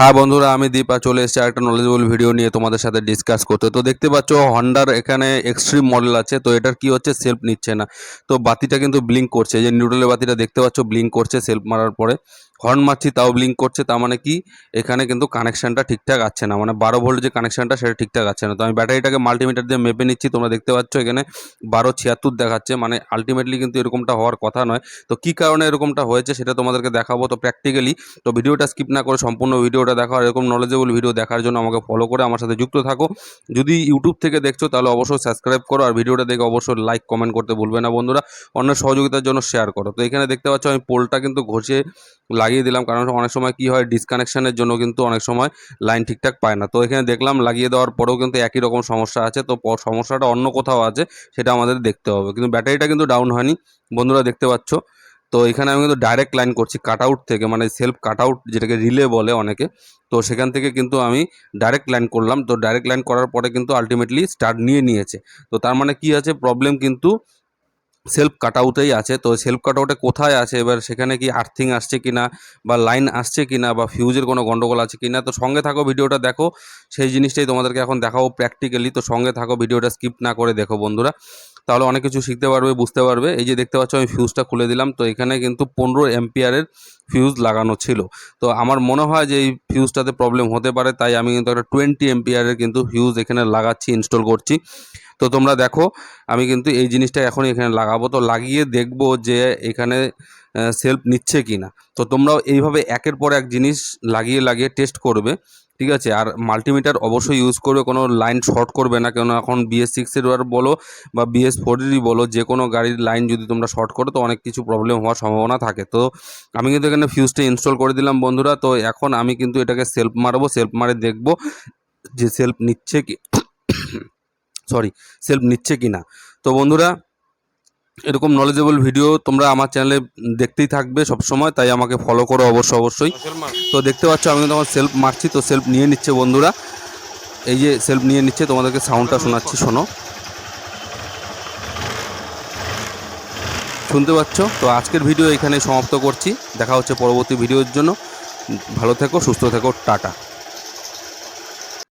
হ্যাঁ বন্ধুরা, আমি দীপা চলে এসেছি একটা নলেজেবল ভিডিও নিয়ে তোমাদের সাথে ডিসকাস করতে। তো দেখতে পাচ্ছ হন্ডার এখানে এক্সট্রিম মডেল আছে, তো এটার কি হচ্ছে সেলফ নিচ্ছে না। তো বাতিটা কিন্তু ব্লিঙ্ক করছে যে নিউট্রালের বাতিটা দেখতে পাচ্ছ ব্লিঙ্ক করছে সেলফ মারার পরে। হর্ন মারছি, তাও ব্লিঙ্ক করছে, তার মানে কি, এখানে কিন্তু কানেকশানটা ঠিকঠাক আছে না। মানে বারো ভোল্ট যে কানেকশানটা সেটা ঠিকঠাক আছে না। তো আমি ব্যাটারিটাকে মাল্টিমিটার দিয়ে মেপে নিচ্ছি, তোমরা দেখতে পাচ্ছ এখানে বারো ছিয়াত্তর দেখাচ্ছে। মানে আলটিমেটলি কিন্তু এরকমটা হওয়ার কথা নয়। তো কী কারণে এরকমটা হয়েছে, সেটা তোমাদেরকে দেখাবো। তো প্র্যাকটিক্যালি তো ভিডিওটা স্কিপ না করে সম্পূর্ণ ভিডিওটা দেখো আর এরকম নলেজেবল ভিডিও দেখার জন্য আমাকে ফলো করে আমার সাথে যুক্ত থাকো। যদি ইউটিউব থেকে দেখছ তাহলে অবশ্যই সাবস্ক্রাইব করো আর ভিডিওটা দেখে অবশ্যই লাইক কমেন্ট করতে ভুলবে না বন্ধুরা। অন্য সহযোগিতার জন্য শেয়ার করো। তো এখানে দেখতে পাচ্ছ আমি পোলটা কিন্তু ঘষে লাগিয়ে দিলাম কারণ অনেক সময় কি হয় ডিসকানেকশনের জন্য কিন্তু অনেক সময় লাইন ঠিকঠাক পায় না। তো এখানে দেখলাম লাগিয়ে দেওয়ার পরেও কিন্তু একই রকম সমস্যা আছে। তো সমস্যাটা অন্য কোথাও আছে সেটা আমাদের দেখতে হবে। কিন্তু ব্যাটারিটা কিন্তু ডাউন হয়নি। বন্ধুরা দেখতে পাচ্ছ তো এখানে আমি কিন্তু ডাইরেক্ট লাইন করছি কাট আউট থেকে মানে সেলফ কাট আউট যেটাকে রিলে বলে অনেকে। তো সেখান থেকে কিন্তু আমি ডাইরেক্ট লাইন করলাম। তো ডাইরেক্ট লাইন করার পরে কিন্তু আলটিমেটলি স্টার্ট নিয়ে নিয়েছে। তো তার মানে কি আছে? প্রবলেম কিন্তু সেলফ কাট আউটেই আছে। তো সেলফ কাট আউটে কোথায় আছে? এবার সেখানে কি আর্থিং আসছে কিনা বা লাইন আসছে কিনা বা ফিউজের কোনো গন্ডগোল আছে কিনা? তো সঙ্গে থাকো ভিডিওটা দেখো। সেই জিনিসটাই তোমাদেরকে এখন দেখাবো প্র্যাকটিক্যালি তো সঙ্গে থাকো, ভিডিওটা স্কিপ না করে দেখো বন্ধুরা। তাহলে অনেক কিছু শিখতে পারবে, বুঝতে পারবে। এই যে দেখতে পাচ্ছ, আমি ফিউজটা খুলে দিলাম। তো এখানে কিন্তু পনেরো এম্পিয়ারের ফিউজ লাগানো ছিল। তো আমার মনে হয় যে এই ফিউজটাতে প্রবলেম হতে পারে, তাই আমি কিন্তু একটা টোয়েন্টি এম্পিয়ারের কিন্তু ফিউজ এখানে লাগাচ্ছি ইনস্টল করছি। তো তোমরা দেখো, আমি কিন্তু এই জিনিসটা এখন এখানে লাগাবো। তো লাগিয়ে দেখব যে এখানে সেলফ নিচ্ছে কি না তো তোমরাও এইভাবে একের পর এক জিনিস লাগিয়ে লাগিয়ে টেস্ট করবে। ঠিক আছে? আর মাল্টিমিটার অবশ্যই ইউজ করবে, কোনো লাইন শর্ট করবে না। কেন এখন বিএস সিক্সের বলো বা বিএস ফোরেরই বলো, যে কোনো গাড়ির লাইন যদি তোমরা শর্ট করো, তো অনেক কিছু প্রবলেম হওয়ার সম্ভাবনা থাকে। তো আমি কিন্তু এখানে ফিউজটা ইনস্টল করে দিলাম বন্ধুরা। তো এখন আমি কিন্তু এটাকে সেলফ মারবো সেলফ মারে দেখব যে সেলফ নিচ্ছে কি সরি সেলফ নিচ্ছে কি না তো বন্ধুরা এরকম নলেজেবল ভিডিও তোমরা আমার চ্যানেলে দেখতেই থাকবে সব সময় তাই আমাকে ফলো করো অবশ্যই। অবশ্যই তো দেখতে পাচ্ছ আমি কিন্তু আমার সেলফ মারছি তো সেলফ নিয়ে নিচ্ছে বন্ধুরা। এই যে সেলফ নিয়ে নিচ্ছে তোমাদেরকে সাউন্ডটা শোনাচ্ছি শোনো। শুনতে পাচ্ছ? তো আজকের ভিডিও এখানে সমাপ্ত করছি। দেখা হচ্ছে পরবর্তী ভিডিওর জন্য। ভালো থেকো সুস্থ থেকো টাটা।